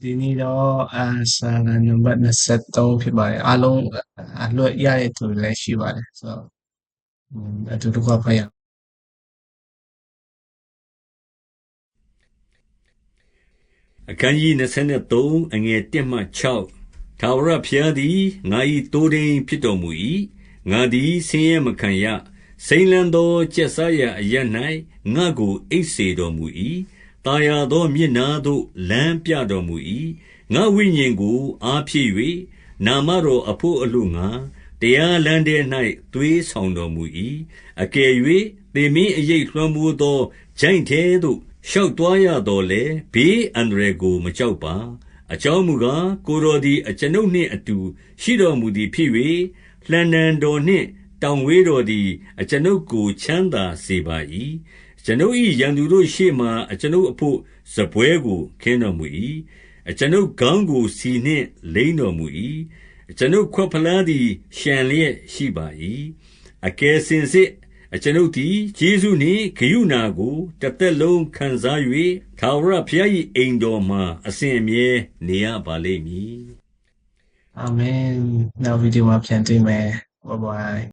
ဒီနေ့တော့အာဆာလနံပါတ်23ဖြစ်ပါတယ်အားလုံးအလွတ်ရတဲ့သူတွေလည်းရှိပါတယ်ဆိုတော့อืมအတူတူကဖတ်ရအောင် အခန်းကြီး23အငယ်1မှ6ထာဝရဘုရားသည်ငါ၏တိုးတိမ်ဖြစ်တော်မူ၏ငါသည်ဆင်းရဲမခံရစိမ့်လန်းသောကျက်စားရာအရ၌ငါကိုအိပ်စေတော်မူ၏ တာယာသောမျက်နာသို့ လမ်းပြတော်မူ၏ငါဝိညာဉ်ကို အားဖြည့်၍နာမတော်အဖို့အလို့ငါတရားလမ်းထဲ၌သွေးဆောင်တော်မူ၏အကယ်၍သင်မင်းအရေးလွှမ်းမိုးသောဂျိုင်းသေးသို့ ရှောက်သွားရတော်လဲဘေးအန္တရာယ်ကို မကြောက်ပါ အကြောင်းမူကား ကိုယ်တော်သည် အကျွန်ုပ်နှင့်အတူ ရှိတော်မူသည်ဖြစ်၍လှံနံတော်နှင့် တောင်ဝေးတော်သည် အကျွန်ုပ်ကို ချမ်းသာစေပါ၏ အကျွန်ုပ်၏ရန်သူတို့ရှေ့မှအကျွန်ုပ်အဖို့စပွဲကို ခင်းတော်မူ၏အကျွန်ုပ်ခေါင်းကိုစီနှင့်လိမ့်တော်မူ၏အကျွန်ုပ်ခွက်ဖလားသည်ရှံလျက်ရှိပါ၏အကယ်စင်စစ် အကျွန်ုပ်သည် ကျေးဇူးနှင့်ဂရုဏာကိုတစ်သက်လုံးခံစား၍ထာဝရဘုရား၏အိမ်တော်မှာ အစဉ်အမြဲနေရပါလိမ့်မည် အာမင် နောက်ဗီဒီယိုမှာ ပြန်တွေ့မယ်ဘိုင်ဘိုင်